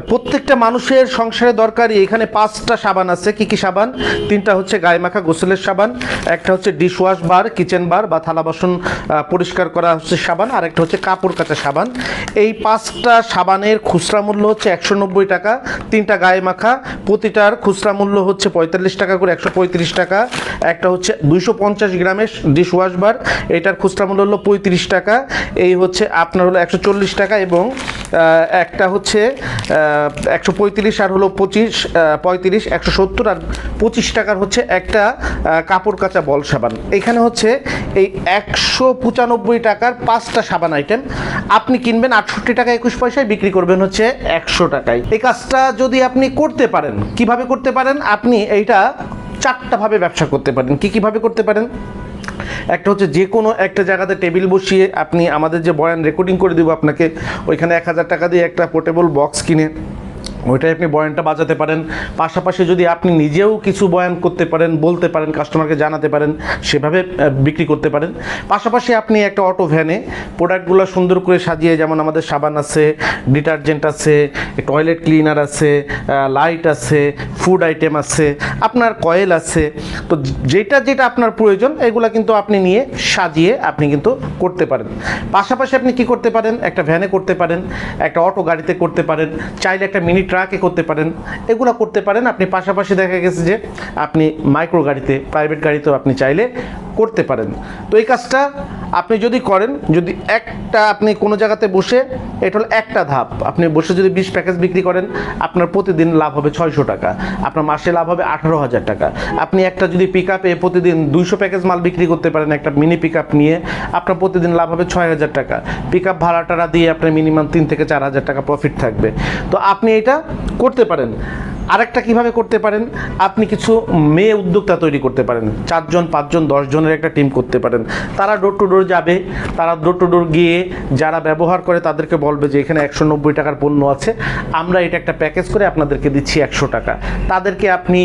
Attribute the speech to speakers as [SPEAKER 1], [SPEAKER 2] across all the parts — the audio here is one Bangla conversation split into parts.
[SPEAKER 1] প্রত্যেকটা মানুষের সংসারে দরকারি এখানে পাঁচটা সাবান আছে। কি কি সাবান? তিনটা হচ্ছে গায়ে মাখা গোসলের সাবান, একটা হচ্ছে ডিশওয়াশ বার কিচেন বার বা থালা বাসন পরিষ্কার করা হচ্ছে সাবান আর একটা হচ্ছে কাপড় কাচা সাবান। এই পাঁচটা সাবানের খুচরা মূল্য হচ্ছে একশো নব্বই টাকা, তিনটা গায়ে মাখা, প্রতিটার খুচরা মূল্য হচ্ছে পঁয়তাল্লিশ টাকা করে একশো পঁয়ত্রিশ টাকা, একটা হচ্ছে দুইশো পঞ্চাশ গ্রামের ডিশওয়াশ বার এটার খুচরা মূল্য হলো পঁয়ত্রিশ টাকা, এই হচ্ছে আপনার হলো একশো চল্লিশ টাকা এবং একটা হচ্ছে একশো পঁয়ত্রিশ আর হলো পঁচিশ পঁয়ত্রিশ, একশো সত্তর আর পঁচিশ টাকার হচ্ছে একটা কাপড় কাচা বল সাবান। এখানে হচ্ছে এই একশো পঁচানব্বই টাকার পাঁচটা সাবান আইটেম। আপনি কিনবেন আটষট্টি টাকা একুশ পয়সায়, বিক্রি করবেন হচ্ছে একশো টাকায়। এই কাজটা যদি আপনি করতে পারেন, কীভাবে করতে পারেন? আপনি এইটা চারটাভাবে ব্যবসা করতে পারেন। কি কীভাবে করতে পারেন? একটা হচ্ছে যে কোনো একটা জায়গাতে টেবিল বসিয়ে আপনি আমাদের যে বয়ান রেকর্ডিং করে দেবো আপনাকে, ওইখানে এক হাজার টাকা দিয়ে একটা পোর্টেবল বক্স কিনে ওইটাই আপনি বয়ানটা বাজাতে পারেন। পাশাপাশি যদি আপনি নিজেও কিছু বয়ান করতে পারেন, বলতে পারেন কাস্টমারকে জানাতে পারেন, সেভাবে বিক্রি করতে পারেন। পাশাপাশি আপনি একটা অটো ভ্যানে প্রোডাক্টগুলো সুন্দর করে সাজিয়ে, যেমন আমাদের সাবান আছে ডিটারজেন্ট আছে টয়লেট ক্লিনার আছে লাইট আছে ফুড আইটেম আছে, আপনার কয়েল আছে তো যেটা যেটা আপনার প্রয়োজন, এগুলো কিন্তু আপনি নিয়ে সাজিয়ে আপনি কিন্তু করতে পারেন। পাশাপাশি আপনি কি করতে পারেন? একটা ভ্যানে করতে পারেন, একটা অটো গাড়িতে করতে পারেন, চাইলে একটা মিনি ট্রাকে করতে পারেন, এগুলো করতে পারেন। আপনি পাশাপাশি দেখা গেছে যে আপনি মাইক্রো গাড়িতে প্রাইভেট গাড়িতেও আপনি চাইলে করতে পারেন। তো এই কাজটা আপনি যদি করেন, যদি একটা আপনি কোনো জায়গাতে বসে, এটা হলো একটা ধাপ। আপনি বসে যদি বিশ প্যাকেজ বিক্রি করেন, আপনার প্রতিদিন লাভ হবে ছয়শো টাকা। আপনার মাসে লাভ হবে আঠারো হাজার টাকা। আপনি একটা যদি পিক আপে প্রতিদিন দুইশো প্যাকেজ মাল বিক্রি করতে পারেন, একটা মিনি পিক আপ নিয়ে, আপনার প্রতিদিন লাভ হবে ছয় হাজার টাকা। পিক আপ ভাড়া টাড়া দিয়ে আপনার মিনিমাম তিন থেকে চার হাজার টাকা প্রফিট থাকবে। তো আপনি এটা করতে পারেন। আরেকটা কীভাবে করতে পারেন? আপনি কিছু মেয়ে উদ্যোক্তা তৈরি করতে পারেন। চারজন, পাঁচজন, দশজনের একটা টিম করতে পারেন। তারা ডোর টু ডোর যাবে। তারা ডোর টু ডোর গিয়ে যারা ব্যবহার করে তাদেরকে বলবে যে, এখানে একশো নব্বই টাকার পণ্য আছে। আমরা এটা একটা প্যাকেজ করে আপনাদেরকে দিচ্ছি একশো টাকা। তাদেরকে আপনি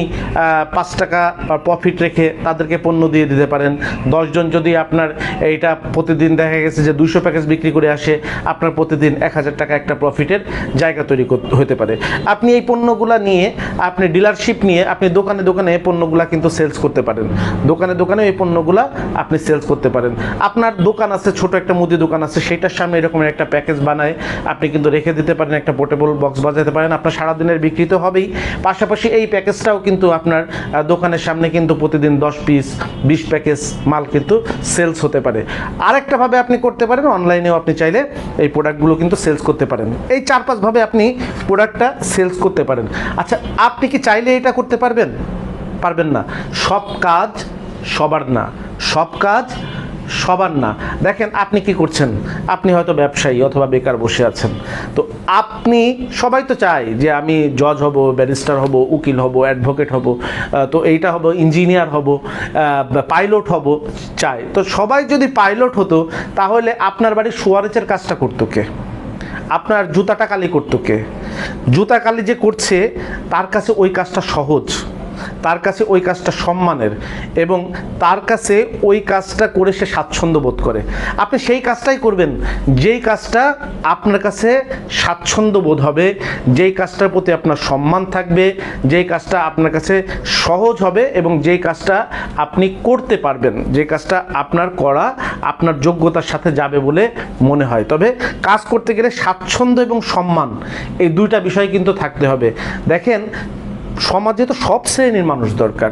[SPEAKER 1] পাঁচ টাকা প্রফিট রেখে তাদেরকে পণ্য দিয়ে দিতে পারেন। দশজন যদি আপনার এইটা প্রতিদিন দেখা গেছে যে দুশো প্যাকেজ বিক্রি করে আসে, আপনার প্রতিদিন এক হাজার টাকা একটা প্রফিটের জায়গা তৈরি হতে পারে। আপনি এই পণ্যগুলো নিয়ে আপনি ডিলারশিপ নিয়ে আপনি দোকানে দোকানে এই পণ্যগুলা কিন্তু সেলস করতে পারেন। দোকানে দোকানে এই পণ্যগুলা আপনি সেলস করতে পারেন। আপনার দোকান আছে, ছোট একটা মুদি দোকান আছে, সেটার সামনে এরকম একটা প্যাকেজ বানায়, আপনি কিন্তু রেখে দিতে পারেন, একটা পোর্টেবল বক্স বাজাতে পারেন। আপনার সারাদিনের বিক্রি তো হবেই। পাশাপাশি এই প্যাকেজটাও কিন্তু আপনার দোকানের সামনে কিন্তু প্রতিদিন দশ পিস বিশ প্যাকেজ মাল কিন্তু সেলস হতে পারে। আরেকটাভাবে আপনি করতে পারেন অনলাইনেও আপনি চাইলে এই প্রোডাক্টগুলো কিন্তু সেলস করতে পারেন। এই চার পাঁচভাবে আপনি প্রোডাক্টটা সেলস করতে পারেন। আচ্ছা আপনি কি চাইলে এটা করতে পারবেন? পারবেন না। সব কাজ সবার না। সব কাজ সবার না। দেখেন, আপনি কি করছেন? আপনি হয়তো ব্যবসায়ী অথবা বেকার বসে আছেন। তো আপনি, সবাই তো চায় যে আমি জজ হব, ব্যারিস্টার হব, উকিল হব, অ্যাডভোকেট হব তো এইটা হব, ইঞ্জিনিয়ার হব পাইলট হব, চায়। তো সবাই যদি পাইলট হতো, তাহলে আপনার বাড়ির সুয়ারেচের কাজটা করতো কে? আপনার জুতাটা কালি করতো কে? জুতা কালি যে করছে তার কাছে ওই কাজটা সহজ। তার কাছে ওই কাজটা সম্মানের এবং তার কাছে ওই কাজটা করে সে স্বাচ্ছন্দ্য বোধ করে। আপনি সেই কাজটাই করবেন, যেই কাজটা আপনার কাছে স্বাচ্ছন্দ্য বোধ হবে, যেই কাজটার প্রতি আপনার সম্মান থাকবে, যেই কাজটা আপনার কাছে সহজ হবে এবং যেই কাজটা আপনি করতে পারবেন, যে কাজটা আপনার করা আপনার যোগ্যতার সাথে যাবে বলে মনে হয়। তবে কাজ করতে গেলে স্বাচ্ছন্দ্য এবং সম্মান, এই দুইটা বিষয় কিন্তু থাকতে হবে। দেখেন সমাজে তো সব শ্রেণির মানুষ দরকার।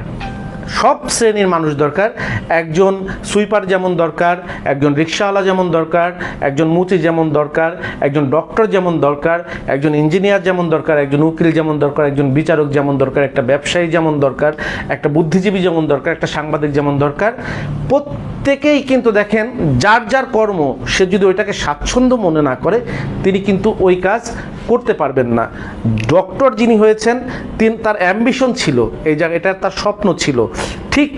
[SPEAKER 1] সব শ্রেণির মানুষ দরকার। একজন সুইপার যেমন দরকার, একজন রিক্সাওয়ালা যেমন দরকার, একজন মুচি যেমন দরকার, একজন ডক্টর যেমন দরকার, একজন ইঞ্জিনিয়ার যেমন দরকার, একজন উকিল যেমন দরকার, একজন বিচারক যেমন দরকার, একটা ব্যবসায়ী যেমন দরকার, একটা বুদ্ধিজীবী যেমন দরকার, একটা সাংবাদিক যেমন দরকার। প্রত্যেকেই কিন্তু দেখেন, যার যার কর্ম, সে যদি ওইটাকে স্বাচ্ছন্দ্য মনে না করে, তিনি কিন্তু ওই কাজ করতে পারবেন না। ডক্টর যিনি হয়েছেন, তিনি তার অ্যাম্বিশন ছিল, এই জায়গা এটা তার স্বপ্ন ছিল। ঠিক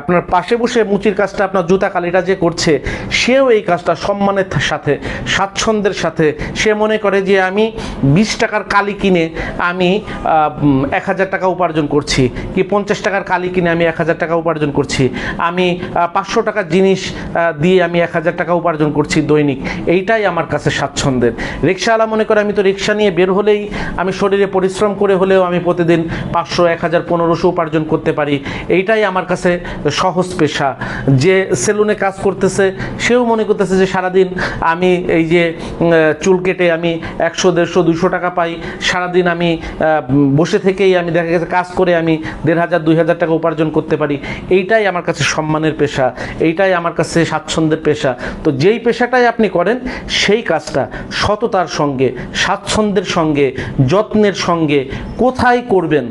[SPEAKER 1] আপনার পাশে বসে মুচির কাজটা, আপনার জুতা কালিটা যে করছে, সেও এই কাজটা সম্মানের সাথে, স্বাচ্ছন্দ্যের সাথে। সে মনে করে যে আমি বিশ টাকার কালি কিনে আমি এক হাজার টাকা উপার্জন করছি। কি পঞ্চাশ টাকার কালি কিনে আমি এক হাজার টাকা উপার্জন করছি? আমি পাঁচশো টাকার জিনিস দিয়ে আমি এক হাজার টাকা উপার্জন করছি দৈনিক। এইটাই আমার কাছে স্বাচ্ছন্দ্যের। রিক্সাওয়ালা মনে করে আমি তো রিক্সা নিয়ে বের হলেই আমি শরীরে পরিশ্রম করে হলেও আমি প্রতিদিন পাঁচশো, এক হাজার, পনেরোশো উপার্জন করতে পারি। এইটাই আমার কাছে সহজ পেশা। যে সেলুনে কাজ করতেছে, সেও মনে করতেছে যে সারাদিন আমি এই যে চুল কেটে আমি একশো, দেড়শো দুশো টাকা পাই। সারাদিন আমি বসে থেকেই আমি দেখা গেছে কাজ করে আমি দেড় হাজার, দুই হাজার টাকা উপার্জন করতে পারি। এইটাই আমার কাছে সম্মানের পেশা। এইটাই আমার কাছে স্বাচ্ছন্দ্যের পেশা। তো যেই পেশাটাই আপনি করেন, সেই কাজটা সততার সঙ্গে, স্বাচ্ছন্দ্যের সঙ্গে, যত্নের সঙ্গে কোথায় করবেন,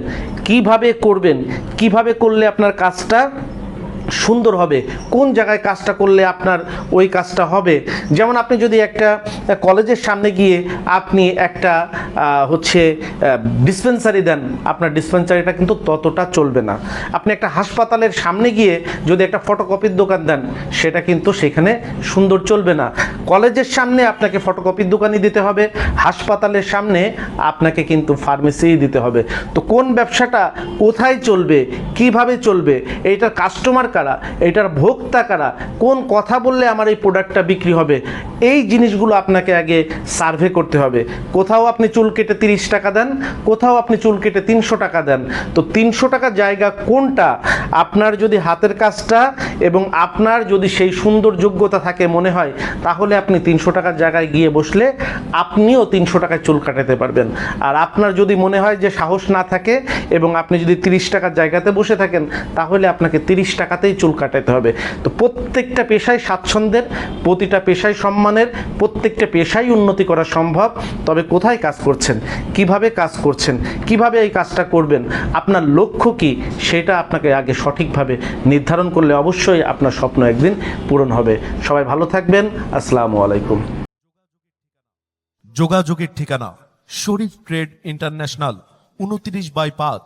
[SPEAKER 1] কীভাবে করবেন, কীভাবে করলে আপনার কাজটা সুন্দর হবে, কোন জায়গায় কাজটা করলে আপনার ওই কাজটা হবে? যেমন আপনি যদি একটা কলেজের সামনে গিয়ে আপনি একটা হচ্ছে ডিসপেন্সারি দেন, আপনার ডিসপেন্সারিটা কিন্তু ততটা চলবে না। আপনি একটা হাসপাতালের সামনে গিয়ে যদি একটা ফটোকপির দোকান দেন, সেটা কিন্তু সেখানে সুন্দর চলবে না। কলেজের সামনে আপনাকে ফটোকপির দোকানই দিতে হবে, হাসপাতালের সামনে আপনাকে কিন্তু ফার্মেসিই দিতে হবে। তো কোন ব্যবসাটা কোথায় চলবে কীভাবে চলবে? এইটার কাস্টমার কারা? এইটার ভোক্তা কারা? কোন কথা বললে আমার এই প্রোডাক্টটা বিক্রি হবে? এই জিনিসগুলো আপনাকে আগে সার্ভে করতে হবে। কোথাও আপনি চুল কেটে তিরিশ টাকা দেন, কোথাও আপনি চুল কেটে তিনশো টাকা দেন। তো তিনশো টাকা জায়গা কোনটা? আপনার যদি হাতের কাজটা এবং আপনার যদি সেই সুন্দর যোগ্যতা থাকে মনে হয়, তাহলে আপনি তিনশো টাকার জায়গায় গিয়ে বসলে আপনিও তিনশো টাকায় চুল কাটাতে পারবেন। আর আপনার যদি মনে হয় যে সাহস না থাকে এবং আপনি যদি তিরিশ টাকার জায়গাতে বসে থাকেন, তাহলে আপনাকে তিরিশ টাকাতেই চুল কাটাতে হবে। তো প্রত্যেকটা পেশায় স্বাচ্ছন্দ্যের, প্রতিটা পেশায় সম্মানের, প্রত্যেকটা পেশায় উন্নতি করা সম্ভব। তবে কোথায় কাজ করছেন? কীভাবে কাজ করছেন? কীভাবে এই কাজটা করবেন? আপনার লক্ষ্য কি? সেটা আপনাকে আগে সঠিকভাবে নির্ধারণ করলে অবশ্যই আপনার স্বপ্ন একদিন পূরণ হবে। সবাই ভালো থাকবেন। আসসালামু আলাইকুম।
[SPEAKER 2] যোগাযোগের ঠিকানা, শরীফ ট্রেড ইন্টারন্যাশনাল, উনত্রিশ বাই পাঁচ।